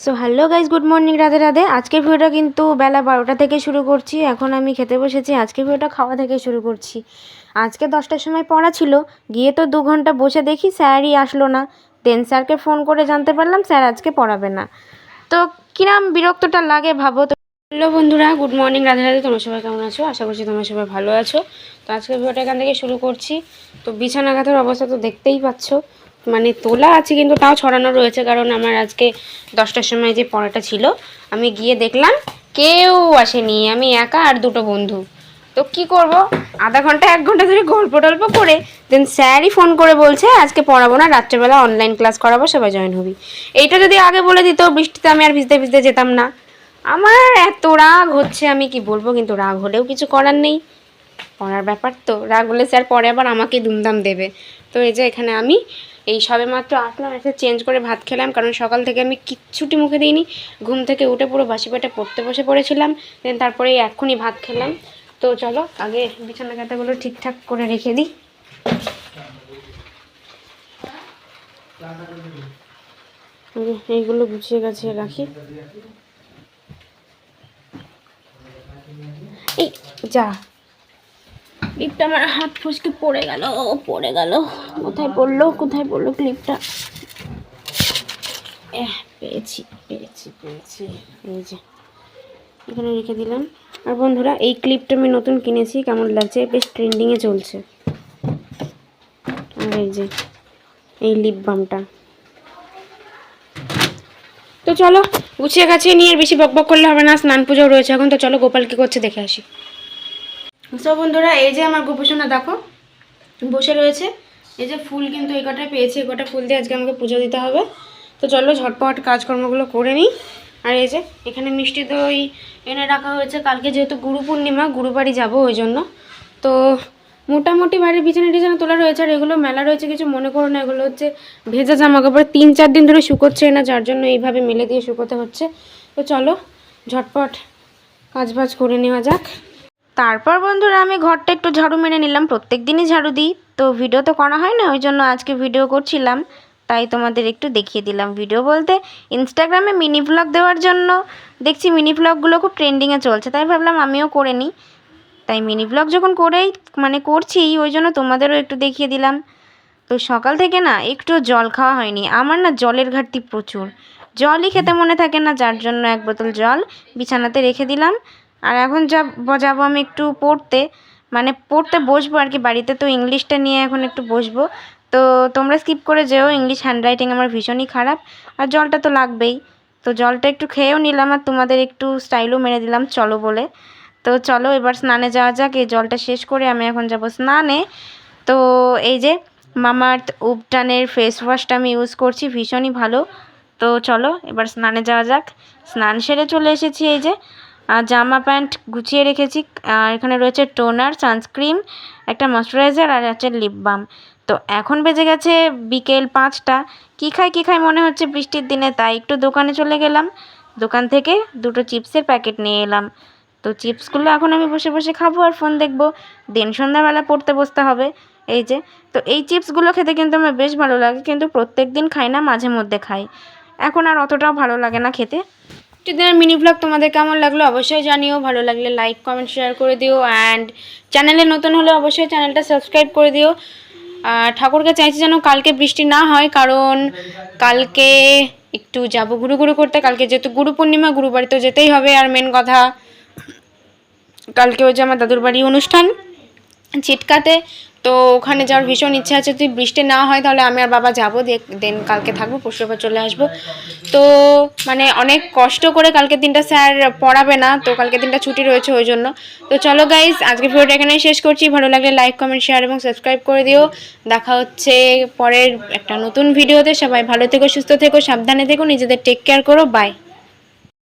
So hello guys good morning Radhe Radhe. আজকের ভিডিওটা কিন্তু বেলা বারোটা থেকে শুরু করছি। এখন আমি খেতে বসেছি। আজকের ভিডিওটা খাওয়া থেকে শুরু করছি। আজকে দশটার সময় পড়া ছিল। গিয়ে তো দু ঘণ্টা বসে দেখি স্যারই আসলো না। দেন স্যারকে ফোন করে জানতে পারলাম, স্যার আজকে পড়াবে না। তো, কিরাম বিরক্তটা লাগে ভাবো তো। হ্যালো বন্ধুরা গুড মর্নিং রাধে রাধে। তোমরা সবাই কেমন আছো? আশা করছি তোমরা সবাই ভালো আছো। তো আজকের ভিডিওটা এখান থেকে শুরু করছি। তো বিছানা কাঁথার অবস্থা তো দেখতেই পাচ্ছ। মানে তোলা আছে কিন্তু তাও ছড়ানো রয়েছে, কারণ আমার আজকে দশটার সময় যে পড়াটা ছিল, আমি গিয়ে দেখলাম কেউ আসেনি, আমি একা আর দুটো বন্ধু। তো কি করব? আধা ঘণ্টা, এক ঘণ্টা ধরে গল্প টল্প করে দেন স্যারই ফোন করে বলছে, আজকে পড়াবো না, রাত্রেবেলা অনলাইন ক্লাস করাবো, সবাই জয়েন হবি। এইটা যদি আগে বলে দিত, বৃষ্টিতে আমি আর ভিজতে ভিজতে যেতাম না। আমার এত রাগ হচ্ছে, আমি কি বলব, কিন্তু রাগ হলেও কিছু করার নেই। পড়ার ব্যাপার তো, রাগ হলে স্যার পরে আবার আমাকে দুমদাম দেবে। তো এই যে এখানে আমি এই সবে মাত্র আসলাম এসে চেঞ্জ করে ভাত খেলাম, কারণ সকাল থেকে আমি কিচ্ছুটি মুখে দিইনি। ঘুম থেকে উঠে পুরো বাসি পেটে পড়তে বসে পড়েছিলাম দেন তারপরে এক্ষুনি ভাত খেলাম। তো চলো, আগে বিছানা কাঁথাগুলো ঠিকঠাক করে রেখে দিই। এইগুলো গুছিয়ে গাছিয়ে রাখি। এই যা ক্লিপটা আমার হাত ফসকে পড়ে গেল পড়ে গেল। কোথায় পড়ল কোথায় পড়ল ক্লিপটা? পেয়েছি পেয়েছি পেয়েছি। এই যে, এখানে রেখে দিলাম। আর বন্ধুরা, এই ক্লিপটা আমি নতুন কিনেছি, কেমন লাগছে? বেশ ট্রেন্ডিংয়ে চলছে। আর এই যে, এই লিপ বামটা তো চলো গুছিয়ে গাছিয়ে নিয়ে আর বেশি বক বক করলে হবে না স্নান পুজোও রয়েছে এখন, তো চলো গোপাল কি করছে দেখে আসি। সো বন্ধুরা, এই যে আমার গোপোষণা দেখো, বসে রয়েছে। এই যে ফুল কিন্তু এই কটায় পেয়েছি, এই কটা ফুল দিয়ে আজকে আমাকে পুজো দিতে হবে। তো চলো, ঝটপট কাজকর্মগুলো করে নিই। আর এই যে, এখানে মিষ্টি দই এনে রাখা হয়েছে। কালকে যেহেতু গুরু পূর্ণিমা গুরু বাড়ি যাব ওই জন্য। তো মোটামুটি বাড়ির বিছানা টিছানা তোলা রয়েছে, আর এগুলো মেলা রয়েছে, কিছু মনে করো না, এগুলো হচ্ছে ভেজা জামা কাপড়। তিন চার দিন ধরে শুকোচ্ছে না, যার জন্য এইভাবে মেলে দিয়ে শুকোতে হচ্ছে। তো চলো, ঝটপট কাজ বাজ করে নেওয়া যাক। তারপর বন্ধুরা আমি ঘরটা একটু ঝাড়ু মেরে নিলাম প্রত্যেক দিনই ঝাড়ু দিই। তো ভিডিও তো করা হয় না ওই জন্য আজকে ভিডিও করছিলাম। তাই তোমাদের একটু দেখিয়ে দিলাম ভিডিও বলতে ইনস্টাগ্রামে মিনি ব্লগ দেওয়ার জন্য দেখছি মিনি ব্লগগুলো খুব ট্রেন্ডিংয়ে চলছে, তাই ভাবলাম আমিও করে নিই। তাই মিনি ব্লগ যখন করেই মানে করছি, ওই জন্য তোমাদেরও একটু দেখিয়ে দিলাম। তো সকাল থেকে না একটু জল খাওয়া হয়নি, আমার না জলের ঘাটতি প্রচুর। জলই খেতে মনে থাকে না, যার জন্য এক বোতল জল বিছানাতে রেখে দিলাম। আর এখন যাব যাব আমি একটু পড়তে মানে পড়তে বসবো আর কি, বাড়িতে তো ইংলিশটা নিয়ে এখন একটু বসবো। তো তোমরা স্কিপ করে যেও ইংলিশ হ্যান্ডরাইটিং আমার ভীষণই খারাপ। আর জলটা তো লাগবেই। তো জলটা একটু খেয়েও নিলাম আর তোমাদের একটু স্টাইলও মেরে দিলাম, চলো বলে। তো চলো এবার স্নানে যাওয়া যাক, এই জলটা শেষ করে আমি এখন যাব স্নানে। তো এই যে মামার্থ উপটানের ফেস ওয়াশটা আমি ইউজ করছি, ভীষণই ভালো। তো চলো এবার স্নানে যাওয়া যাক। স্নান সেরে চলে এসেছি এই যে। আর জামা প্যান্ট গুছিয়ে রেখেছি। আর এখানে রয়েছে টোনার, সানস্ক্রিন, একটা ময়শ্চারাইজার আর আছে লিপ বাম। তো এখন বেজে গেছে বিকেল পাঁচটা। কী খাই কী খাই মনে হচ্ছে বৃষ্টির দিনে, তাই একটু দোকানে চলে গেলাম। দোকান থেকে দুটো চিপসের প্যাকেট নিয়ে এলাম। তো চিপসগুলো এখন আমি বসে বসে খাব আর ফোন দেখব। দিন সন্ধ্যাবেলা পড়তে বসতে হবে। এই যে, তো এই চিপসগুলো খেতে কিন্তু আমার বেশ ভালো লাগে, কিন্তু প্রত্যেক দিন খাই না, মাঝে মধ্যে খাই। এখন আর অতটাও ভালো লাগে না খেতে। দিনের মিনি ব্লগ তোমাদের কেমন লাগল অবশ্যই জানিও। ভালো লাগলে লাইক কমেন্ট শেয়ার করে দিও অ্যান্ড চ্যানেলে নতুন হলে অবশ্যই চ্যানেলটা সাবস্ক্রাইব করে দিও। ঠাকুরকে চাইছি যেন কালকে বৃষ্টি না হয়, কারণ কালকে একটু যাব গুরু গুরু করতে। কালকে যেহেতু গুরু পূর্ণিমা, গুরু বাড়িতে যেতেই হবে আর মেন কথা, কালকে ওই যে আমার দাদুর বাড়ি অনুষ্ঠান চিটকাতে তো ওখানে যাওয়ার ভীষণ ইচ্ছা আছে, যদি বৃষ্টি না হয় তাহলে আমি আর বাবা যাব দেন কালকে থাকব পরশু চলে আসব। তো মানে অনেক কষ্ট করে কালকের দিনটা স্যার পড়াবে না, তো কালকে দিনটা ছুটি রয়েছে ওই জন্য। তো চলো গাইজ আজকে ভিডিওটা এখানেই শেষ করছি, ভালো লাগলে লাইক কমেন্ট শেয়ার এবং সাবস্ক্রাইব করে দিও। দেখা হচ্ছে পরের একটা নতুন ভিডিওতে, সবাই ভালো থেকো, সুস্থ থেকো, সাবধানে থেকো, নিজেদের টেক কেয়ার করো বাই